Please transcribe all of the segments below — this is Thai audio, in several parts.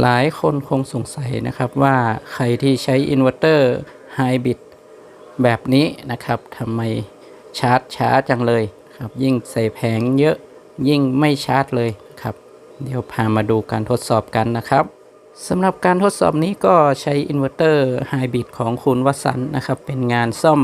หลายคนคงสงสัยนะครับว่าใครที่ใช้อินเวอร์เตอร์ไฮบริดแบบนี้นะครับทำไมชาร์จช้าจังเลยครับยิ่งใส่แผงเยอะยิ่งไม่ชาร์จเลยครับ เดี๋ยวพามาดูการทดสอบกันนะครับสำหรับการทดสอบนี้ก็ใช้อินเวอร์เตอร์ไฮบริดของคุณวสันต์นะครับ เป็นงานซ่อม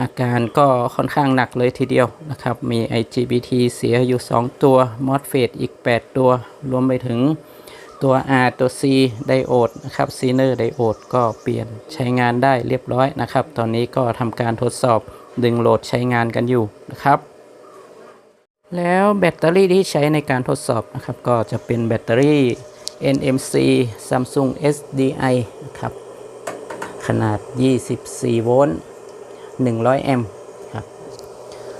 อาการก็ค่อนข้างหนักเลยทีเดียวนะครับ มี IGBT เสียอยู่ 2 ตัว MOSFET อีก 8 ตัว รวมไปถึง ตัว R ตัว C ไดโอดนะครับซีเนอร์ไดโอดก็เปลี่ยนใช้งานได้เรียบร้อยนะครับ ตอนนี้ก็ทำการทดสอบดึงโหลดใช้งานกันอยู่นะครับ แล้วแบตเตอรี่ที่ใช้ในการทดสอบนะครับ ก็จะเป็นแบตเตอรี่ NMC Samsung SDI นะครับ ขนาด 24 โวลต์ 100 แอมป์ครับ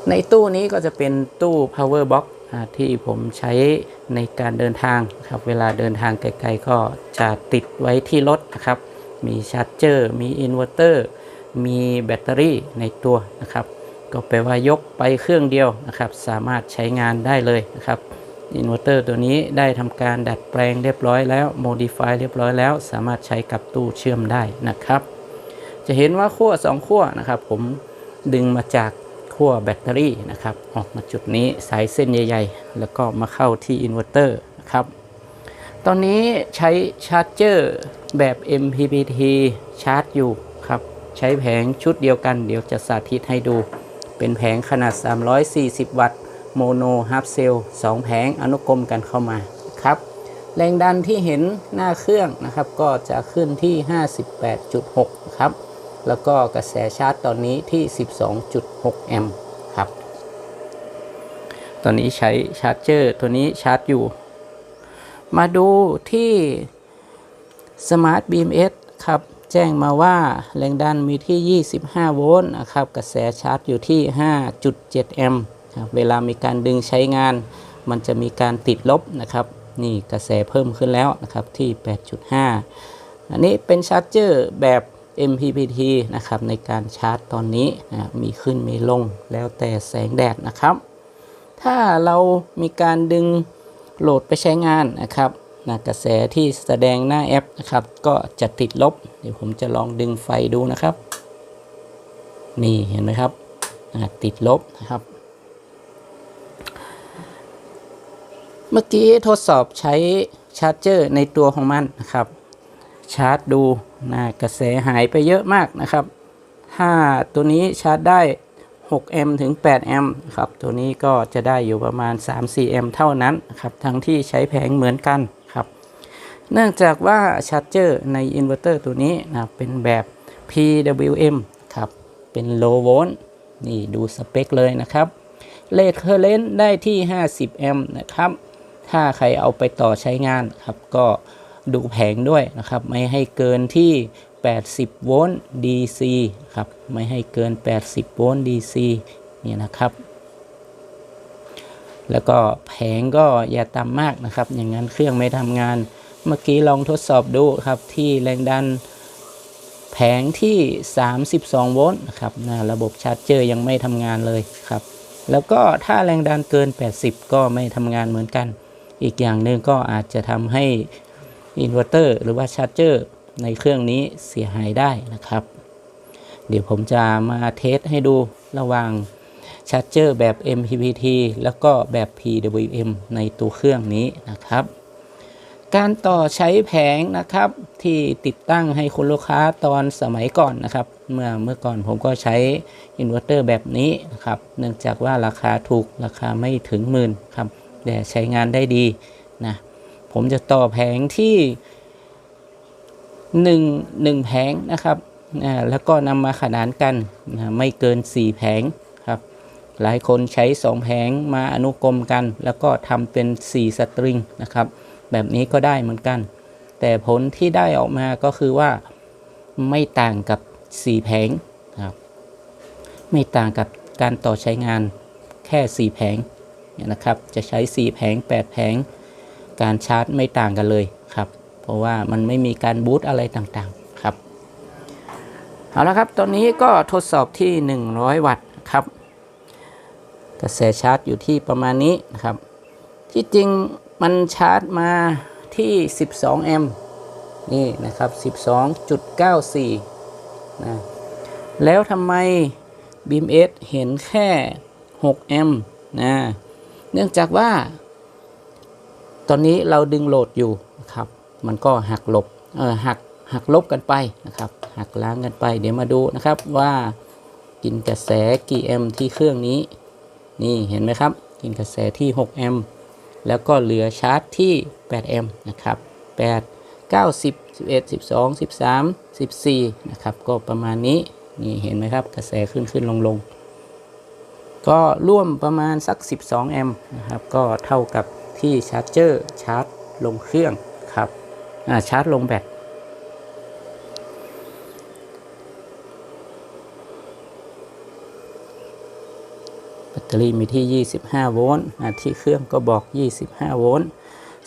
ในตู้นี้ก็จะเป็นตู้ power box ที่ผมใช้ ในการเดินทางครับเวลาเดินทางไกลๆก็จะติดไว้ที่รถนะครับ มีชาร์จเจอร์ มีอินเวอร์เตอร์ มีแบตเตอรี่ในตัวนะครับ ก็แปลว่ายกไปเครื่องเดียวนะครับ สามารถใช้งานได้เลยนะครับอินเวอร์เตอร์ตัวนี้ได้ทำการดัดแปลงเรียบร้อยแล้ว modify เรียบร้อยแล้ว สามารถใช้กับตู้เชื่อมได้นะครับ จะเห็นว่าขั้ว2ขั้วนะครับ ผมดึงมาจาก ขั้วแบตเตอรี่นะครับ ออกมาจุดนี้สายเส้นใหญ่ๆ แล้วก็มาเข้าที่อินเวอร์เตอร์นะครับ ตอนนี้ใช้ชาร์จเจอร์แบบ MPPT ชาร์จอยู่ครับ ใช้แผงชุดเดียวกัน เดี๋ยวจะสาธิตให้ดู เป็นแผงขนาด 340 วัตต์โมโนฮาร์ฟเซลล์2แผงอนุกรมกันเข้ามาครับแรงดันที่เห็นหน้าเครื่องนะครับ ก็จะขึ้นที่ 58.6 ครับ แล้วก็กระแสชาร์จตอนนี้ที่ 12.6 แอมป์ครับ ตอนนี้ใช้ชาร์จเจอร์ตัวนี้ชาร์จอยู่ มาดูที่ Smart BMS ครับ แจ้งมาว่าแรงดันมีที่ 25 โวลต์นะครับ กระแสชาร์จอยู่ที่ 5.7 แอมป์ครับเวลามีการดึงใช้งาน มันจะมีการติดลบนะครับ นี่กระแสเพิ่มขึ้นแล้วนะครับที่ 8.5 อันนี้เป็นชาร์จเจอร์แบบ MPPT นะครับในการชาร์จตอนนี้นะมีขึ้นมีลงแล้วแต่แสงแดดนะครับ ถ้าเรามีการดึงโหลดไปใช้งานนะครับนะกระแสที่แสดงหน้าแอปนะครับ ก็จะติดลบ เดี๋ยวผมจะลองดึงไฟดูนะครับ นี่เห็นไหมครับนะติดลบนะครับ เมื่อกี้ทดสอบใช้ชาร์จเจอร์ในตัวของมันนะครับ ชาร์จดูนะกระแสหายไปเยอะมากนะครับ ถ้าตัวนี้ชาร์จได้6แอมป์ถึง8แอมป์ครับ ตัวนี้ก็จะได้อยู่ประมาณ 3-4แอมป์เท่านั้นครับ ทั้งที่ใช้แผงเหมือนกันครับ เนื่องจากว่าชาร์จเจอร์ในอินเวอร์เตอร์ตัวนี้นะเป็นแบบ PWM ครับ เป็น low volt นี่ดูสเปคเลยนะครับเลทเคอร์เรนต์ได้ที่ 50 แอมป์นะครับ ถ้าใครเอาไปต่อใช้งานครับ ก็ ดูแผงด้วยนะครับ ไม่ให้เกินที่ 80 โวลต์ DC ครับ ไม่ให้เกิน 80 โวลต์ DC นี่นะครับ แล้วก็แผงก็อย่าต่ำมากนะครับ อย่างนั้นเครื่องไม่ทำงาน เมื่อกี้ลองทดสอบดูครับที่แรงดันแผงที่ 32 โวลต์นะครับนะระบบชาร์จเจอร์ยังไม่ทำงานเลยครับ แล้วก็ถ้าแรงดันเกิน 80 ก็ไม่ทำงานเหมือนกัน อีกอย่างหนึ่งก็อาจจะทำให้ อินเวอร์เตอร์หรือว่าชาร์จเจอร์ในเครื่องนี้เสียหายได้นะครับ เดี๋ยวผมจะมาเทสให้ดูระหว่างชาร์จเจอร์แบบ MPPT แล้วก็แบบ PWM ในตัวเครื่องนี้นะครับ การต่อใช้แผงนะครับที่ติดตั้งให้คุณลูกค้าตอนสมัยก่อนนะครับ เมื่อเมื่อก่อนผมก็ใช้อินเวอร์เตอร์แบบนี้นะครับ เนื่องจากว่าราคาถูกราคาไม่ถึงหมื่นครับ แต่ใช้งานได้ดีนะ ผมจะต่อแผงที่1 1แผงนะครับแล้วก็นำมาขนานกันนะไม่เกิน 4 แผงครับ หลายคนใช้ 2 แผงมาอนุกรมกัน แล้วก็ทำเป็น 4 สตริงนะครับ แบบนี้ก็ได้เหมือนกัน แต่ผลที่ได้ออกมาก็คือว่าไม่ต่างกับ 4 แผงครับ ไม่ต่างกับการต่อใช้งานแค่ 4 แผงเนี่ยนะครับ จะใช้ 4 แผง 8 แผง การชาร์จไม่ต่างกันเลยครับ เพราะว่ามันไม่มีการบูตอะไรต่างๆครับ เอาละครับตอนนี้ก็ทดสอบที่ 100 วัตต์ครับ กระแสชาร์จอยู่ที่ประมาณนี้นะครับ ที่จริงมันชาร์จมาทที่ 12 แอมป์นี่นะครับ 12.94 นะ แล้วทำไม BMS เห็นแค่ 6 แอมป์นะ เนื่องจากว่า ตอนนี้เราดึงโหลดอยู่นะครับ มันก็หักลบเออหักหักลบกันไปนะครับหักล้างกันไป เดี๋ยวมาดูนะครับว่ากินกระแสกี่แอมป์ที่เครื่องนี้ นี่เห็นไหมครับ กินกระแสที่6แอมป์แล้วก็เหลือชาร์จที่8แอมป์นะครับ8 9 10 11 12 13 14นะครับก็ประมาณนี้นี่เห็นไหมครับ กระแสขึ้นขึ้นลงลงก็ร่วมประมาณสัก 12 แอมป์นะครับ ก็เท่ากับ ที่ชาร์จเจอร์ชาร์จลงเครื่องครับาชาร์จลงแบตแบตเตอรี่มีที่ 25 โวลต์ที่เครื่องก็บอก 25 โวลต์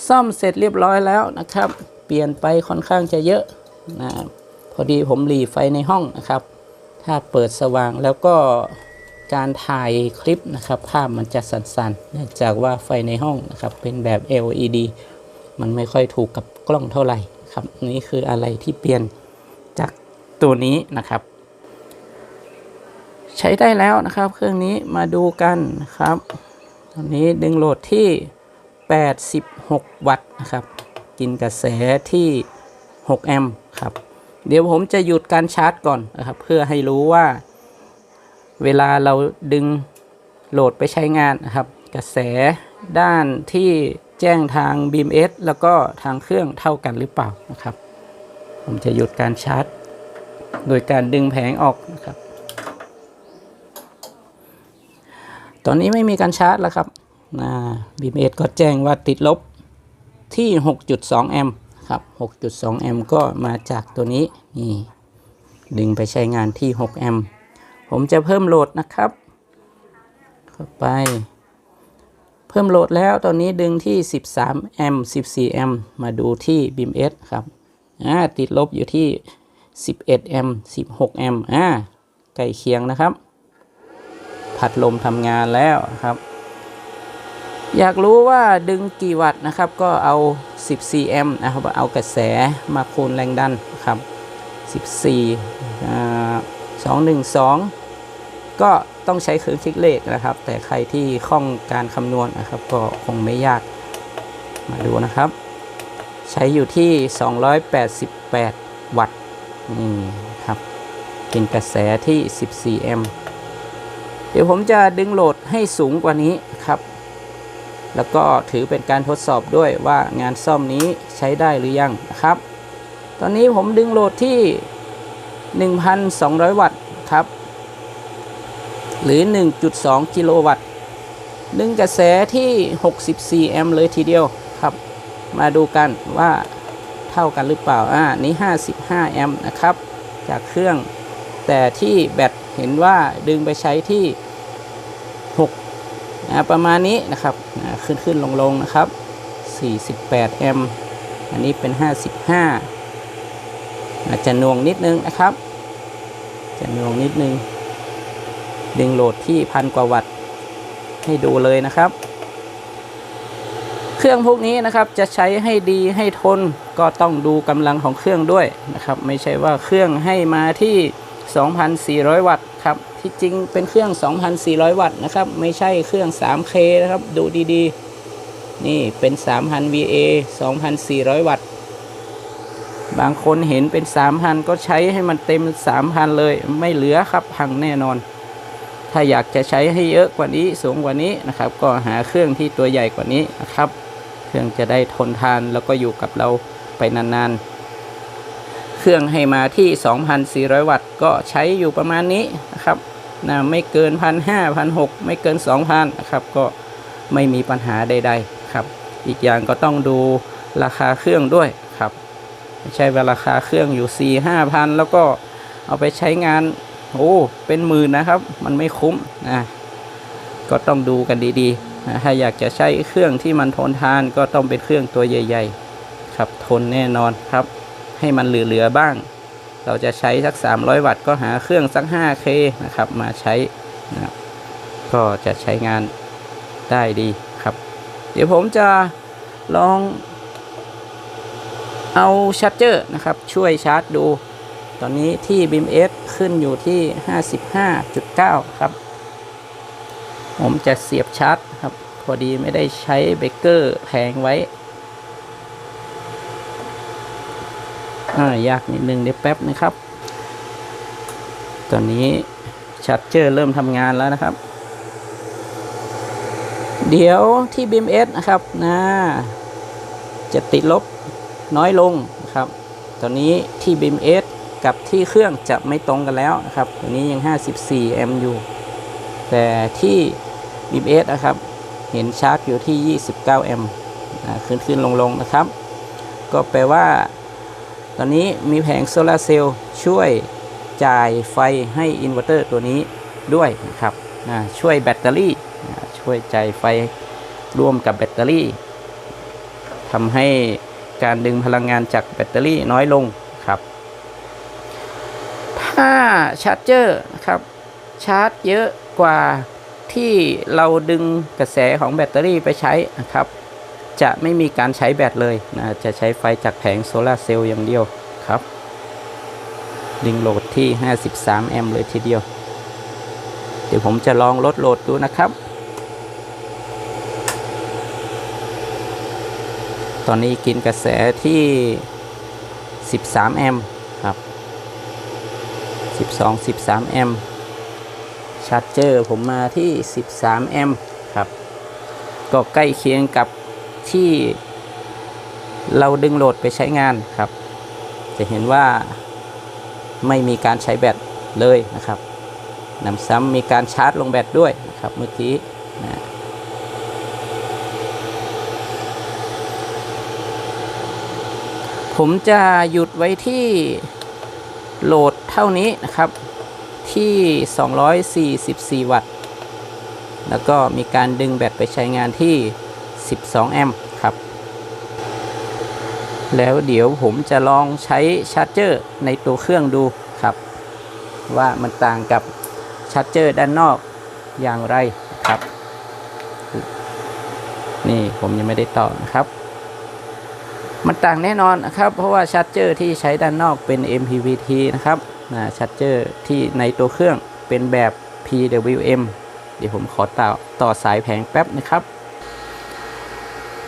ซ่อมเสร็จเรียบร้อยแล้วนะครับ เปลี่ยนไปค่อนข้างจะเยอะนะพอดีผมหลีไฟในห้องนะครับ ถ้าเปิดสว่างแล้วก็ การถ่ายคลิปนะครับ ภาพมันจะสั่นๆ เนื่องจากว่าไฟในห้องนะครับ เป็นแบบ LED มันไม่ค่อยถูกกับกล้องเท่าไหร่ครับ นี่คืออะไรที่เปลี่ยนจากตัวนี้นะครับ ใช้ได้แล้วนะครับ เครื่องนี้มาดูกันนะครับตอนนี้ดึงโหลดที่ 86 วัตต์นะครับ กินกระแสที่ 6 แอมป์ครับ เดี๋ยวผมจะหยุดการชาร์จก่อนนะครับ เพื่อให้รู้ว่า เวลาเราดึงโหลดไปใช้งานนะครับ กระแสด้านที่แจ้งทาง BMS แล้วก็ทางเครื่องเท่ากันหรือเปล่านะครับ ผมจะหยุดการชาร์จ โดยการดึงแผงออกนะครับ ตอนนี้ไม่มีการชาร์จแล้วครับนะ BMS ก็แจ้งว่าติดลบที่ 6.2 แอมป์ครับ 6.2 แอมป์ก็มาจากตัวนี้นี่ดึงไปใช้งานที่ 6 แอมป์ ผมจะเพิ่มโหลดนะครับ เข้าไป เพิ่มโหลดแล้วตอนนี้ดึงที่ 13 แอมป์14 แอมป์มาดูที่ BMS ครับอ่าติดลบอยู่ที่ 11 แอมป์16 แอมป์อ่าใกล้เคียงนะครับ พัดลมทำงานแล้วครับ อยากรู้ว่าดึงกี่วัตต์นะครับ ก็เอา 14 แอมป์นะครับ เอากระแสมาคูณแรงดันครับ 14อ่า212 ก็ต้องใช้เครื่องคิดเลขนะครับ แต่ใครที่คล่องการคำนวณนะครับ ก็คงไม่ยากมาดูนะครับ ใช้อยู่ที่ 288 วัตต์นี่ครับเป็นกระแสที่ 14 แอมป์เดี๋ยวผมจะดึงโหลดให้สูงกว่านี้ครับ แล้วก็ถือเป็นการทดสอบด้วยว่างานซ่อมนี้ใช้ได้หรือยังนะครับ ตอนนี้ผมดึงโหลดที่ 1,200 วัตต์ครับ หรือ 1.2 กิโลวัตต์ดึงกระแสที่ 64 แอมป์เลยทีเดียวครับ มาดูกันว่าเท่ากันหรือเปล่า อ่า นี้ 55 แอมป์นะครับ จากเครื่อง แต่ที่แบตเห็นว่าดึงไปใช้ที่ 6 นะ ประมาณนี้นะครับนะขึ้นขึ้นลงลงนะครับ 48 แอมป์ อันนี้เป็น 55อาจจะน่วงนิดนึงนะครับ จะน่วงนิดนึง ดึงโหลดที่พันกว่าวัตต์ให้ดูเลยนะครับ เครื่องพวกนี้นะครับจะใช้ให้ดีให้ทนก็ต้องดูกำลังของเครื่องด้วยนะครับ ไม่ใช่ว่าเครื่องให้มาที่ 2,400 วัตต์ครับที่จริงเป็นเครื่อง 2,400 วัตต์นะครับ ไม่ใช่เครื่อง 3K นะครับ ดูดีๆ นี่เป็น 3,000 VA 2,400 วัตต์ บางคนเห็นเป็น 3,000 ก็ใช้ให้มันเต็ม 3,000 เลย ไม่เหลือครับพังแน่นอน ถ้าอยากจะใช้ให้เยอะกว่านี้สูงกว่านี้นะครับ ก็หาเครื่องที่ตัวใหญ่กว่านี้นะครับ เครื่องจะได้ทนทานแล้วก็อยู่กับเราไปนานๆ เครื่องให้มาที่ 2,400 วัตต์ก็ใช้อยู่ประมาณนี้นะครับนะไม่เกิน 1,500 1,600 ไม่เกิน 2,000นะครับก็ไม่มีปัญหาใดๆครับ อีกอย่างก็ต้องดูราคาเครื่องด้วยครับ ไม่ใช่ว่าราคาเครื่องอยู่ 4 5พันแล้วก็เอาไปใช้งาน โอ้ เป็นหมื่นนะครับ มันไม่คุ้มนะก็ต้องดูกันดีๆนะถ้าอยากจะใช้เครื่องที่มันทนทานก็ต้องเป็นเครื่องตัวใหญ่ๆ ครับทนแน่นอนครับ ให้มันเหลือๆบ้าง เราจะใช้สัก 300 วัตต์ก็หาเครื่องสัก 5K นะครับ มาใช้นะก็จะใช้งานได้ดีครับ เดี๋ยวผมจะลองเอาชาร์จเจอร์นะครับ ช่วยชาร์จดู ตอนนี้ที่ BMS ขึ้นอยู่ที่ 55.9 ครับ ผมจะเสียบชาร์จครับ พอดีไม่ได้ใช้เบเกอร์แพงไว้อ่ายากนิดนึงเดี๋ยวแป๊บนะครับ ตอนนี้ชาร์จเจอร์เริ่มทำงานแล้วนะครับ เดี๋ยวที่ BMS นะครับนะจะติดลบน้อยลงนะครับ ตอนนี้ที่ BMS กับที่เครื่องจะไม่ตรงกันแล้วนะครับตัวนี้ยัง 54 แอมป์อยู่ แต่ที่ BMS นะครับ เห็นชาร์จอยู่ที่ 29 แอมป์ขึ้นขึ้นลงลงนะครับ ก็แปลว่า ตอนนี้มีแผงโซลาร์เซลล์ช่วยจ่ายไฟให้อินเวอร์เตอร์ตัวนี้ด้วยนะครับช่วยแบตเตอรี่ช่วยจ่ายไฟร่วมกับแบตเตอรี่ทำให้การดึงพลังงานจากแบตเตอรี่น้อยลง ถ้าชาร์จเจอร์นะครับชาร์จเยอะกว่าที่เราดึงกระแสของแบตเตอรี่ไปใช้นะครับ จะไม่มีการใช้แบตเลยนะจะใช้ไฟจากแผงโซลาร์เซลล์อย่างเดียวครับ ดึงโหลดที่ 53 แอมป์เลยทีเดียว เดี๋ยวผมจะลองลดโหลดดูนะครับ ตอนนี้กินกระแสที่ 13 แอมป์ครับ 12 13 แอมป์ชาร์จเจอร์ผมมาที่ 13 แอมป์ครับ ก็ใกล้เคียงกับที่เราดึงโหลดไปใช้งานครับ จะเห็นว่าไม่มีการใช้แบตเลยนะครับนำซ้ำมีการชาร์จลงแบตด้วยนะครับเมื่อกี้นะผมจะหยุดไว้ที่โหลด เท่านี้นะครับที่ 244 วัตต์ แล้วก็มีการดึงแบตไปใช้งานที่ 12 แอมป์ครับ แล้วเดี๋ยวผมจะลองใช้ชาร์จเจอร์ในตัวเครื่องดูครับ ว่ามันต่างกับชาร์จเจอร์ด้านนอกอย่างไรครับ นี่ผมยังไม่ได้ต่อนะครับ มันต่างแน่นอนนะครับ เพราะว่าชาร์จเจอร์ที่ใช้ด้านนอกเป็น MPPT นะครับ ชาร์จเจอร์ที่ในตัวเครื่องเป็นแบบ PWM เดี๋ยวผมขอต่อต่อสายแผงแป๊บนะครับ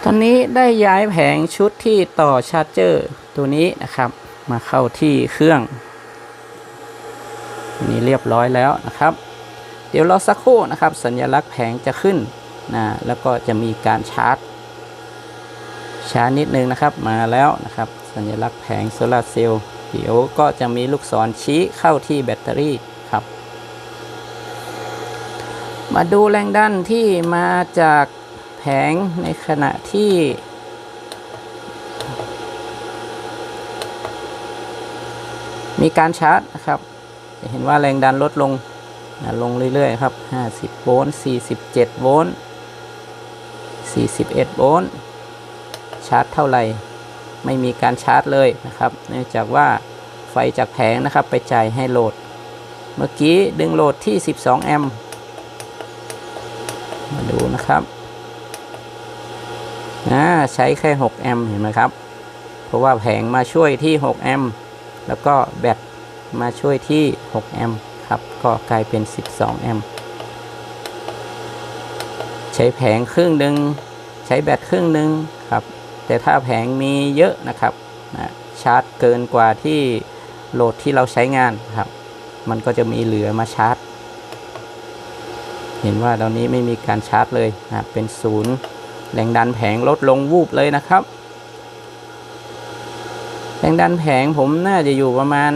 ตอนนี้ได้ย้ายแผงชุดที่ต่อชาร์จเจอร์ตัวนี้นะครับ มาเข้าที่เครื่องนี่เรียบร้อยแล้วนะครับ เดี๋ยวรอสักครู่นะครับ สัญลักษณ์แผงจะขึ้นนะแล้วก็จะมีการชาร์จช้านิดนึงนะครับมาแล้วนะครับ สัญลักษณ์แผงโซลาเซลล์ เดี๋ยวก็จะมีลูกศรชี้เข้าที่แบตเตอรี่ครับ มาดูแรงดันที่มาจากแผงในขณะที่ มีการชาร์จนะครับจะเห็นว่าแรงดันลดลงลงเรื่อย ๆ ครับ 50 โวลต์ 47 โวลต์ 41 โวลต์ ชาร์จเท่าไหร่ ไม่มีการชาร์จเลยนะครับ เนื่องจากว่าไฟจากแผงนะครับไปจ่ายให้โหลด เมื่อกี้ดึงโหลดที่ 12 แอมป์มาดูนะครับใช้แค่ 6 แอมป์เห็นไหมครับ เพราะว่าแผงมาช่วยที่ 6 แอมป์แล้วก็แบตมาช่วยที่ 6 แอมป์ครับ ก็กลายเป็น 12 แอมป์ใช้แผงครึ่งหนึ่งใช้แบตครึ่งหนึ่งครับ แต่ถ้าแผงมีเยอะนะครับนะชาร์จเกินกว่าที่โหลดที่เราใช้งานครับ มันก็จะมีเหลือมาชาร์จ เห็นว่าตอนนี้ไม่มีการชาร์จเลยนะเป็นศูนย์แรงดันแผงลดลงวูบเลยนะครับ แรงดันแผงผมน่าจะอยู่ประมาณ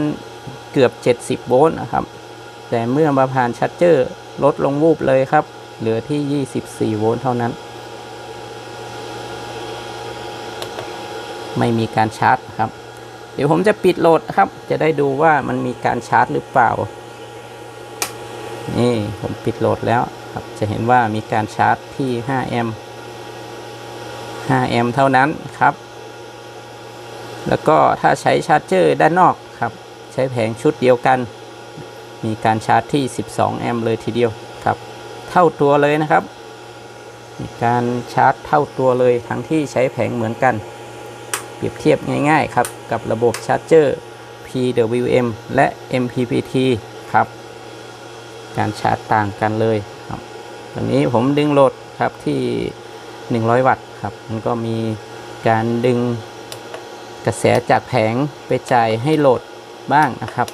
เกือบ 70 โวลต์นะครับ แต่เมื่อมาผ่านชาร์จเจอร์ลดลงวูบเลยครับ เหลือที่ 24 โวลต์เท่านั้น ไม่มีการชาร์จครับ เดี๋ยวผมจะปิดโหลดครับ จะได้ดูว่ามันมีการชาร์จหรือเปล่า นี่ผมปิดโหลดแล้วครับ จะเห็นว่ามีการชาร์จที่5แอมป์5แอมป์เท่านั้นครับ แล้วก็ถ้าใช้ชาร์จเจอร์ด้านนอกครับ ใช้แผงชุดเดียวกัน มีการชาร์จที่ 12 แอมป์เลยทีเดียวครับ เท่าตัวเลยนะครับมีการชาร์จเท่าตัวเลยทั้งที่ใช้แผงเหมือนกัน เปรียบเทียบง่ายๆครับกับระบบชาร์จเจอร์ PWM และ MPPT ครับ การชาร์จต่างกันเลยครับตอนนี้ผมดึงโหลดครับที่ 100 วัตต์ครับ มันก็มีการดึงกระแสจากแผงไปจ่ายให้โหลดบ้างนะครับ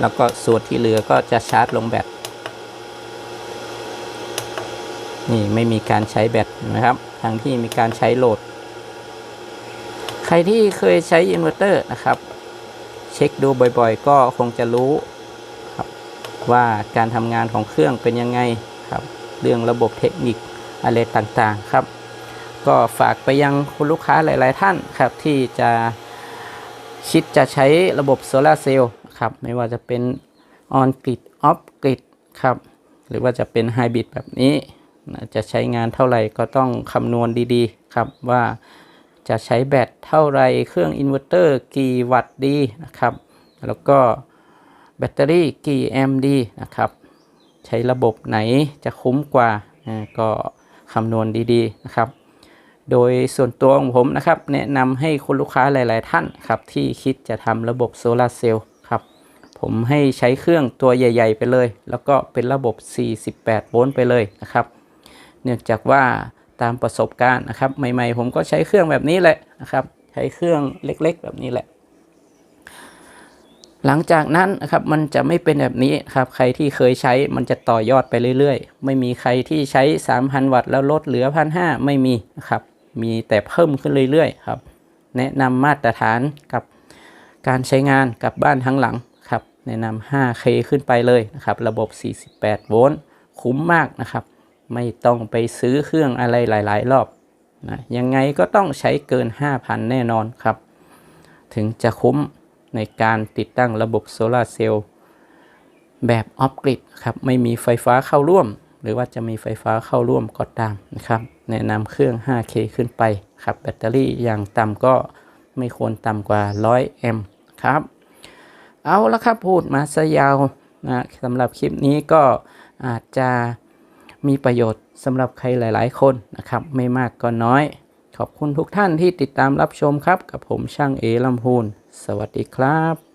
แล้วก็ส่วนที่เหลือก็จะชาร์จลงแบต นี่ไม่มีการใช้แบตนะครับทางที่มีการใช้โหลด ใครที่เคยใช้อินเวอร์เตอร์นะครับ เช็คดูบ่อยๆ ก็คงจะรู้ครับว่าการทำงานของเครื่องเป็นยังไงครับ เรื่องระบบเทคนิคอะไรต่างๆครับ ก็ฝากไปยังคุณลูกค้าหลาย ๆ ท่านครับที่จะคิดจะใช้ระบบโซลาเซลล์ครับไม่ว่าจะเป็น on grid off grid ครับหรือว่าจะเป็นไฮบริดแบบนี้ จะใช้งานเท่าไหร่ก็ต้องคำนวณดีๆ ครับว่า จะใช้แบตเท่าไรเครื่องอินเวอร์เตอร์กี่วัตต์ดีนะครับ แล้วก็แบตเตอรี่กี่แอมป์ดีนะครับ ใช้ระบบไหนจะคุ้มกว่าอ่าก็คำนวณดีๆนะครับ โดยส่วนตัวของผมนะครับ แนะนำให้คุณลูกค้าหลาย ๆ ท่านครับที่คิดจะทำระบบโซลาร์เซลล์ครับ ผมให้ใช้เครื่องตัวใหญ่ ๆ ไปเลย แล้วก็เป็นระบบ 48 โวลต์ไปเลยนะครับ เนื่องจากว่า ตามประสบการณ์นะครับ ใหม่ๆ ผมก็ใช้เครื่องแบบนี้แหละนะครับ ใช้เครื่องเล็กๆ แบบนี้แหละ หลังจากนั้นนะครับมันจะไม่เป็นแบบนี้ครับ ใครที่เคยใช้มันจะต่อยอดไปเรื่อยๆ ไม่มีใครที่ใช้ 3,000 วัตต์แล้วลดเหลือ1,500ไม่มีนะครับ มีแต่เพิ่มขึ้นเรื่อยๆครับ แนะนำมาตรฐานกับการใช้งานกับบ้านทั้งหลังครับ แนะนำ 5K ขึ้นไปเลยนะครับ ระบบ 48 โวลต์ คุ้มมากนะครับ ไม่ต้องไปซื้อเครื่องอะไรหลาย ๆ รอบนะยังไงก็ต้องใช้เกิน 5,000 แน่นอนครับ ถึงจะคุ้มในการติดตั้งระบบโซลาเซลล์แบบออฟกริดครับไม่มีไฟฟ้าเข้าร่วม หรือว่าจะมีไฟฟ้าเข้าร่วมก็ตามนะครับ แนะนำเครื่อง 5K ขึ้นไปครับแบตเตอรี่อย่างต่ำก็ไม่ควรต่ำกว่า 100 แอมป์ครับ เอาละครับพูดมาซะยาวนะสำหรับคลิปนี้ก็อาจจะ มีประโยชน์สำหรับใครหลาย ๆ คนนะครับ ไม่มากก็น้อย ขอบคุณทุกท่านที่ติดตามรับชมครับ กับผมช่างเอลำพูน สวัสดีครับ